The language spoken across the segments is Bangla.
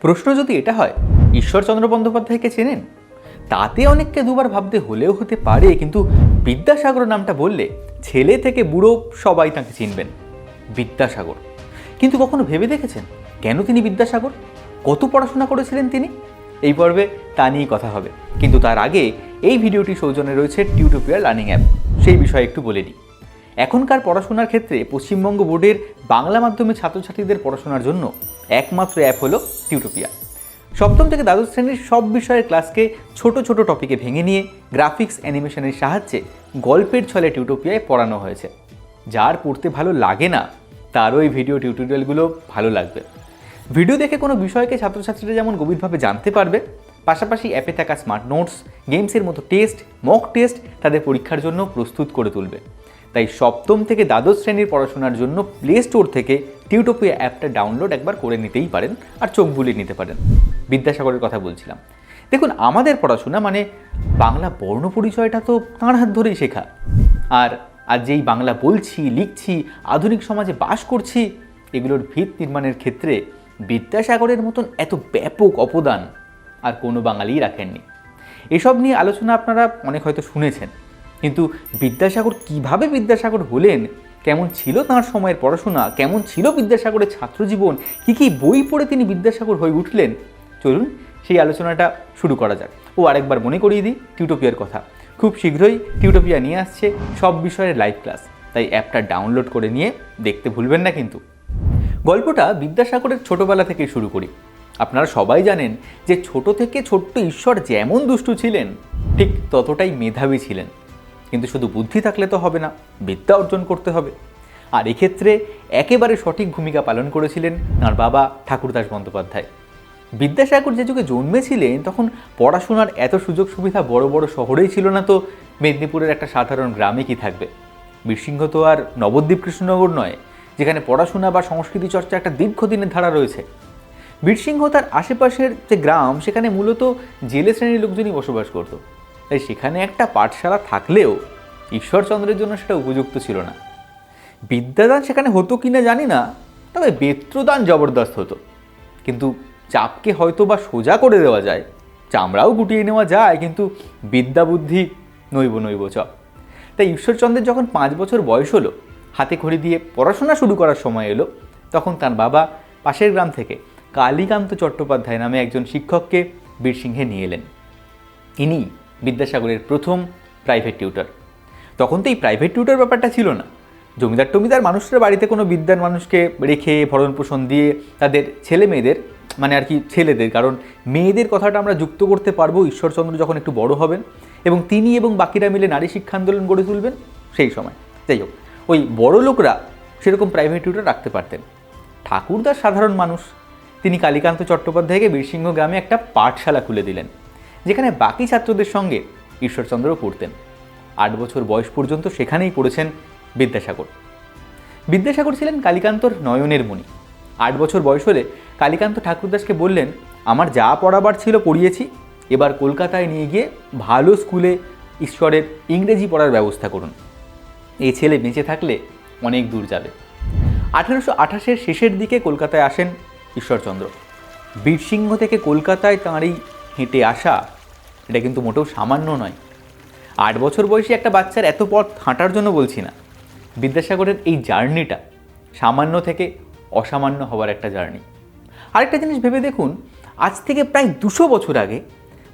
প্রশ্ন যদি এটা হয়, ঈশ্বরচন্দ্র বন্দ্যোপাধ্যায়কে চেনেন? তাতে অনেককে দুবার ভাবতে হলেও হতে পারে, কিন্তু বিদ্যাসাগর নামটা বললে ছেলে থেকে বুড়ো সবাই তাকে চিনবেন, বিদ্যাসাগর। কিন্তু কখনো ভেবে দেখেছেন? কেন তিনি বিদ্যাসাগর? কত পড়াশোনা করেছিলেন তিনি? এই পর্বে তা নিয়েই কথা হবে। কিন্তু তার আগে এই ভিডিওটি সৌজন্যে রয়েছে টিউটোপিয়ার লার্নিং অ্যাপ। সেই বিষয়ে একটু বলে নিই এখনকার পড়াশোনার ক্ষেত্রে পশ্চিমবঙ্গ বোর্ডের বাংলা মাধ্যমে ছাত্রছাত্রীদের পড়াশোনার জন্য একমাত্র অ্যাপ হলো টিউটোপিয়া সপ্তম থেকে দ্বাদশ শ্রেণির সব বিষয়ের ক্লাসকে ছোট ছোট টপিকে ভেঙে নিয়ে গ্রাফিক্স অ্যানিমেশনের সাহায্যে গল্পের ছলে টিউটোপিয়ায় পড়ানো হয়েছে। যার পড়তে ভালো লাগে না তারও এই ভিডিও টিউটোরিয়ালগুলো ভালো লাগবে। ভিডিও দেখে কোনো বিষয়কে ছাত্রছাত্রীরা যেমন গভীরভাবে জানতে পারবে, পাশাপাশি অ্যাপে থাকা স্মার্ট নোটস গেমসের মতো টেস্ট মক টেস্ট তাদের পরীক্ষার জন্য প্রস্তুত করে তুলবে। তাই সপ্তম থেকে দ্বাদশ শ্রেণির পড়াশোনার জন্য প্লে স্টোর থেকে টিউটোপিয়া অ্যাপটা ডাউনলোড একবার করে নিতেই পারেন আর চোখ বুলিয়ে নিতে পারেন। বিদ্যাসাগরের কথা বলছিলাম। দেখুন, আমাদের পড়াশোনা মানে বাংলা বর্ণ পরিচয়টা তো তাঁর হাত ধরেই শেখা। আর আজ যেই বাংলা বলছি, লিখছি, আধুনিক সমাজে বাস করছি, এগুলোর ভিত নির্মাণের ক্ষেত্রে বিদ্যাসাগরের মতন এত ব্যাপক অবদান আর কোনো বাঙালিই রাখেননি। এসব নিয়ে আলোচনা আপনারা অনেক হয়তো শুনেছেন। কিন্তু বিদ্যাসাগর কীভাবে বিদ্যাসাগর হলেন? কেমন ছিল তাঁর সময়ের পড়াশোনা? কেমন ছিল বিদ্যাসাগরের ছাত্রজীবন? কী কী বই পড়ে তিনি বিদ্যাসাগর হয়ে উঠলেন? চলুন সেই আলোচনাটা শুরু করা যাক। ও আরেকবার মনে করিয়ে দিই টিউটোপিয়ার কথা। খুব শীঘ্রই টিউটোপিয়া নিয়ে আসছে সব বিষয়ের লাইভ ক্লাস। তাই অ্যাপটা ডাউনলোড করে নিয়ে দেখতে ভুলবেন না কিন্তু। গল্পটা বিদ্যাসাগরের ছোটবেলা থেকে শুরু করি। আপনারা সবাই জানেন যে ছোট থেকে ছোট্ট ঈশ্বর যেমন দুষ্টু ছিলেন, ঠিক ততটাই মেধাবী ছিলেন। কিন্তু শুধু বুদ্ধি থাকলে তো হবে না, বিদ্যা অর্জন করতে হবে। আর এক্ষেত্রে একেবারে সঠিক ভূমিকা পালন করেছিলেন তাঁর বাবা ঠাকুরদাস বন্দ্যোপাধ্যায়। বিদ্যাসাগর যে যুগে জন্মেছিলেন, তখন পড়াশোনার এত সুযোগ সুবিধা বড় বড় শহরেই ছিল না তো, মেদিনীপুরের একটা সাধারণ গ্রামে কি থাকবে? বীরসিংহ তো আর নবদ্বীপ কৃষ্ণনগর নয়, যেখানে পড়াশোনা বা সংস্কৃতি চর্চা একটা দীর্ঘদিনের ধারা রয়েছে। বীরসিংহ তার আশেপাশের যে গ্রাম, সেখানে মূলত জেলে শ্রেণির লোকজনই বসবাস করত। তাই সেখানে একটা পাঠশালা থাকলেও ঈশ্বরচন্দ্রের জন্য সেটা উপযুক্ত ছিল না। বিদ্যাদান সেখানে হতো কি না জানি না, তবে বেত্রদান জবরদস্ত হতো। কিন্তু চাপকে হয়তো বা সোজা করে দেওয়া যায়, চামড়াও গুটিয়ে নেওয়া যায়, কিন্তু বিদ্যা বুদ্ধি নইব নইব চ তাই ঈশ্বরচন্দ্রের যখন পাঁচ বছর বয়স হলো, হাতে খড়ি দিয়ে পড়াশোনা শুরু করার সময় এলো, তখন তার বাবা পাশের গ্রাম থেকে কালীকান্ত চট্টোপাধ্যায় নামে একজন শিক্ষককে বীরসিংহে নিয়ে এলেন। ইনি বিদ্যাসাগরের প্রথম প্রাইভেট টিউটর তখন তো এই প্রাইভেট টিউটর ব্যাপারটা ছিল না। জমিদার টমিদার মানুষরা বাড়িতে কোনো বিদ্যার মানুষকে রেখে, ভরণ পোষণ দিয়ে তাদের ছেলে মেয়েদের মানে আর কি ছেলেদের, কারণ মেয়েদের কথাটা আমরা যুক্ত করতে পারব ঈশ্বরচন্দ্র যখন একটু বড় হবেন এবং তিনি এবং বাকিরা মিলে নারী শিক্ষা আন্দোলন গড়ে তুলবেন সেই সময়। যাই হোক, ওই বড় লোকরা সেরকম প্রাইভেট টিউটর রাখতে পারতেন। ঠাকুরদার সাধারণ মানুষ। তিনি কালীকান্ত চট্টোপাধ্যায়কে বীরসিংহ গ্রামে একটা পাঠশালা খুলে দিলেন। যেখানে বাকি ছাত্রদের সঙ্গে ঈশ্বরচন্দ্রও পড়তেন। আট বছর বয়স পর্যন্ত সেখানেই পড়েছেন বিদ্যাসাগর। বিদ্যাসাগর ছিলেন কালীকান্তর নয়নের মণি আট বছর বয়স হলে কালীকান্ত ঠাকুরদাসকে বললেন, আমার যা পড়াবার ছিল পড়িয়েছি, এবার কলকাতায় নিয়ে গিয়ে ভালো স্কুলে ঈশ্বরের ইংরেজি পড়ার ব্যবস্থা করুন। এই ছেলে বেঁচে থাকলে অনেক দূর যাবে। আঠেরোশো আঠাশের শেষের দিকে কলকাতায় আসেন ঈশ্বরচন্দ্র। বীরসিংহ থেকে কলকাতায় তাঁর এই হেঁটে আসা, এটা কিন্তু মোটেও সামান্য নয়। আট বছর বয়সী একটা বাচ্চার এত পথ হাঁটার জন্য বলছি না। বিদ্যাসাগরের এই জার্নিটা সামান্য থেকে অসামান্য হওয়ার একটা জার্নি। আরেকটা জিনিস ভেবে দেখুন, আজ থেকে প্রায় দুশো বছর আগে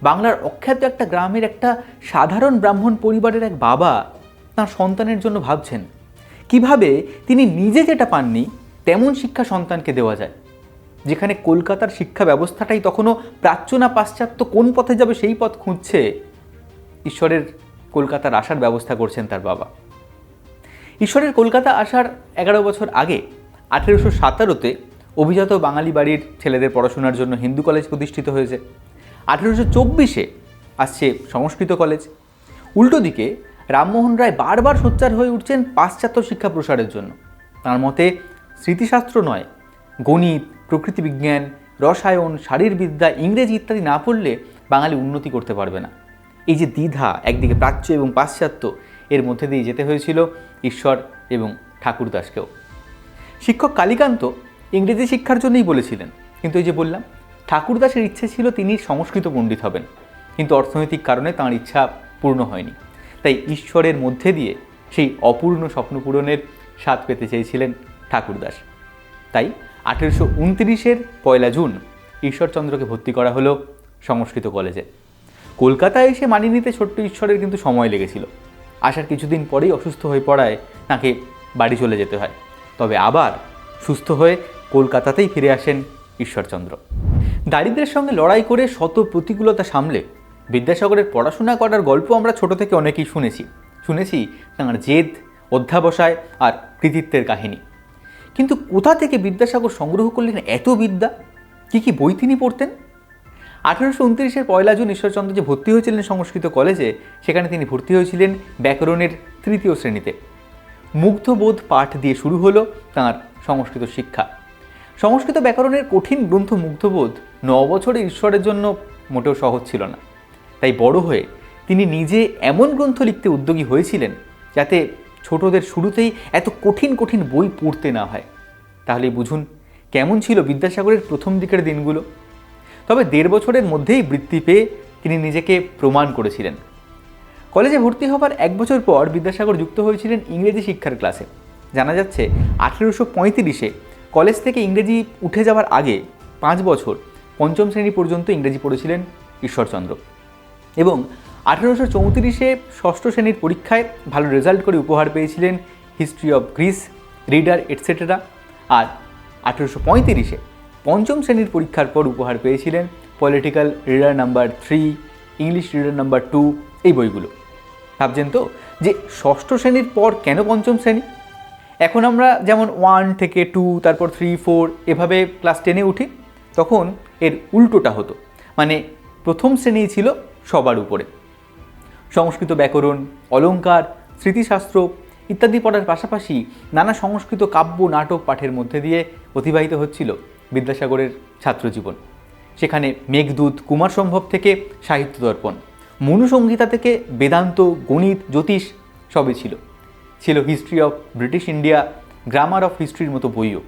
বাংলার অখ্যাত একটা গ্রামের একটা সাধারণ ব্রাহ্মণ পরিবারের এক বাবা তার সন্তানের জন্য ভাবছেন, কীভাবে তিনি নিজে যেটা পাননি, তেমন শিক্ষা সন্তানকে দেওয়া যায়। যেখানে কলকাতার শিক্ষা ব্যবস্থাটাই তখনও প্রাচ্য না পাশ্চাত্য কোন পথে যাবে সেই পথ খুঁজছে ঈশ্বরের কলকাতার আসার ব্যবস্থা করছেন তার বাবা। ঈশ্বরের কলকাতা আসার এগারো বছর আগে, আঠেরোশো সাতারোতে অভিজাত বাঙালি বাড়ির ছেলেদের পড়াশোনার জন্য হিন্দু কলেজ প্রতিষ্ঠিত হয়েছে। আঠেরোশো চব্বিশে আসছে সংস্কৃত কলেজ। উল্টো দিকে রামমোহন রায় বারবার সোচ্চার হয়ে উঠছেন পাশ্চাত্য শিক্ষা প্রসারের জন্য। তার মতে, স্মৃতিশাস্ত্র নয়, গণিত প্রকৃতি বিজ্ঞান রসায়ন, শারীরবিদ্যা, ইংরেজি ইত্যাদি না পড়লে বাঙালি উন্নতি করতে পারবে না। এই যে দ্বিধা, একদিকে প্রাচ্য এবং পাশ্চাত্য, এর মধ্যে দিয়ে যেতে হয়েছিল ঈশ্বর এবং ঠাকুরদাসকেও। শিক্ষক কালীকান্ত ইংরেজি শিক্ষার জন্যই বলেছিলেন, কিন্তু এই যে বললাম, ঠাকুরদাসের ইচ্ছে ছিল তিনি সংস্কৃত পণ্ডিত হবেন, কিন্তু অর্থনৈতিক কারণে তাঁর ইচ্ছা পূর্ণ হয়নি। তাই ঈশ্বরের মধ্যে দিয়ে সেই অপূর্ণ স্বপ্ন পূরণের স্বাদ পেতে চেয়েছিলেন ঠাকুরদাস। তাই আঠেরোশো উনত্রিশের পয়লা জুন ঈশ্বরচন্দ্রকে ভর্তি করা হলো সংস্কৃত কলেজে। কলকাতায় এসে মানিয়ে নিতে ছোট্ট ঈশ্বরের কিন্তু সময় লেগেছিল। আসার কিছুদিন পরেই অসুস্থ হয়ে পড়ায় তাকে বাড়ি চলে যেতে হয়। তবে আবার সুস্থ হয়ে কলকাতাতেই ফিরে আসেন ঈশ্বরচন্দ্র। দারিদ্রের সঙ্গে লড়াই করে শত প্রতিকূলতা সামলে বিদ্যাসাগরের পড়াশোনা করার গল্প আমরা ছোট থেকে অনেকেই শুনেছি। শুনেছি তাঁর জেদ, অধ্যাবসায় আর কৃতিত্বের কাহিনী। কিন্তু কোথা থেকে বিদ্যাসাগর সংগ্রহ করলেন এত বিদ্যা? কি কি বই তিনি পড়তেন? আঠারোশো উনত্রিশের পয়লা জুন ঈশ্বরচন্দ্র যে ভর্তি হয়েছিলেন সংস্কৃত কলেজে, সেখানে তিনি ভর্তি হয়েছিলেন ব্যাকরণের তৃতীয় শ্রেণীতে। মুগ্ধবোধ পাঠ দিয়ে শুরু হলো তাঁর সংস্কৃত শিক্ষা। সংস্কৃত ব্যাকরণের কঠিন গ্রন্থ মুগ্ধবোধ ন বছরে ঈশ্বরের জন্য মোটেও সহজ ছিল না। তাই বড় হয়ে তিনি নিজে এমন গ্রন্থ লিখতে উদ্যোগী হয়েছিলেন যাতে ছোটদের শুরুতেই এত কঠিন কঠিন বই পড়তে না হয়। তাহলে বুঝুন, কেমন ছিল বিদ্যাসাগরের প্রথম দিকের দিনগুলো? তবে দেড় বছরের মধ্যেই বৃত্তি পেয়ে তিনি নিজেকে প্রমাণ করেছিলেন। কলেজে ভর্তি হবার এক বছর পর বিদ্যাসাগর যুক্ত হয়েছিলেন ইংরেজি শিক্ষার ক্লাসে। জানা যাচ্ছে, আঠেরোশো পঁয়ত্রিশে কলেজ থেকে ইংরেজি উঠে যাওয়ার আগে পাঁচ বছর পঞ্চম শ্রেণি পর্যন্ত ইংরেজি পড়েছিলেন ঈশ্বরচন্দ্র। এবং আঠেরোশো চৌত্রিশে ষষ্ঠ শ্রেণির পরীক্ষায় ভালো রেজাল্ট করে উপহার পেয়েছিলেন history of Greece, reader etcetera আর আঠেরোশো পঁয়ত্রিশে পঞ্চম শ্রেণির পরীক্ষার পর উপহার পেয়েছিলেন political reader number three English reader number two এই বইগুলো। ভাবছেন তো যে ষষ্ঠ শ্রেণির পর কেন পঞ্চম শ্রেণি? এখন আমরা যেমন ওয়ান থেকে টু তারপর থ্রি ফোর এভাবে ক্লাস টেনে উঠি, তখন এর উল্টোটা হতো। মানে প্রথম শ্রেণি ছিল সবার উপরে। সংস্কৃত ব্যাকরণ অলঙ্কার স্মৃতিশাস্ত্র ইত্যাদি পড়ার পাশাপাশি নানা সংস্কৃত কাব্য, নাটক পাঠের মধ্যে দিয়ে অতিবাহিত হচ্ছিল বিদ্যাসাগরের ছাত্রজীবন। সেখানে মেঘদূত কুমার সম্ভব থেকে সাহিত্য দর্পণ মনুসংহিতা থেকে বেদান্ত, গণিত, জ্যোতিষ সবই ছিল। ছিল history of British India, grammar of হিস্ট্রির মতো বইও।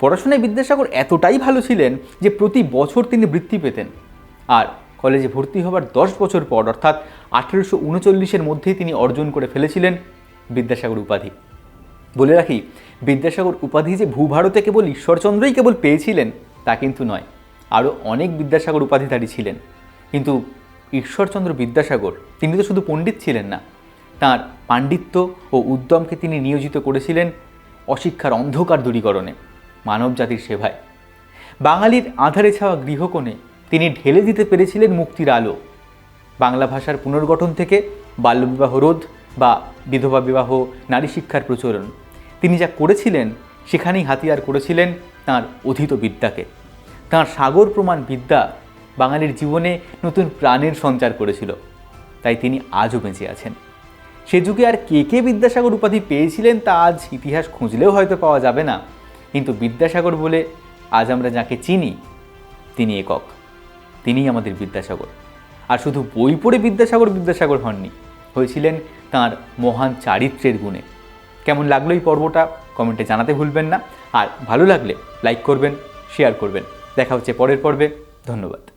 পড়াশোনায় বিদ্যাসাগর এতটাই ভালো ছিলেন যে প্রতি বছর তিনি বৃত্তি পেতেন। আর কলেজে ভর্তি হবার দশ বছর পর, অর্থাৎ আঠেরোশো উনচল্লিশের মধ্যেই তিনি অর্জন করে ফেলেছিলেন বিদ্যাসাগর উপাধি। বলে রাখি, বিদ্যাসাগর উপাধি যে ভূভারতে কেবল ঈশ্বরচন্দ্রই কেবল পেয়েছিলেন, তা কিন্তু নয়। আরও অনেক বিদ্যাসাগর উপাধিধারী ছিলেন। কিন্তু ঈশ্বরচন্দ্র বিদ্যাসাগর, তিনি তো শুধু পণ্ডিত ছিলেন না, তাঁর পাণ্ডিত্য ও উদ্যমকে তিনি নিয়োজিত করেছিলেন অশিক্ষার অন্ধকার দূরীকরণে মানব জাতির সেবায়। বাঙালির আধারে ছাওয়া গৃহকোণে তিনি ঢেলে দিতে পেরেছিলেন মুক্তির আলো। বাংলা ভাষার পুনর্গঠন থেকে বাল্যবিবাহ রোধ বা বিধবা বিবাহ, নারী শিক্ষার প্রচলন। তিনি যা করেছিলেন, সেখানেই হাতিয়ার করেছিলেন তাঁর অধীত বিদ্যাকে। তাঁর সাগর প্রমাণ বিদ্যা বাঙালির জীবনে নতুন প্রাণের সঞ্চার করেছিল। তাই তিনি আজও বেঁচে আছেন। সে যুগে আর কে কে বিদ্যাসাগর উপাধি পেয়েছিলেন তা আজ ইতিহাস খুঁজলেও হয়তো পাওয়া যাবে না। কিন্তু বিদ্যাসাগর বলে আজ আমরা যাকে চিনি, তিনি একক। তিনিই আমাদের বিদ্যাসাগর। আর শুধু বই পড়ে বিদ্যাসাগর বিদ্যাসাগর হননি, হয়েছিলেন তার মহান চারিত্রের গুণে। কেমন লাগল এই পর্বটা কমেন্টে জানাতে ভুলবেন না। আর ভালো লাগলে লাইক করবেন, শেয়ার করবেন। দেখা হচ্ছে পরের পর্বে। ধন্যবাদ।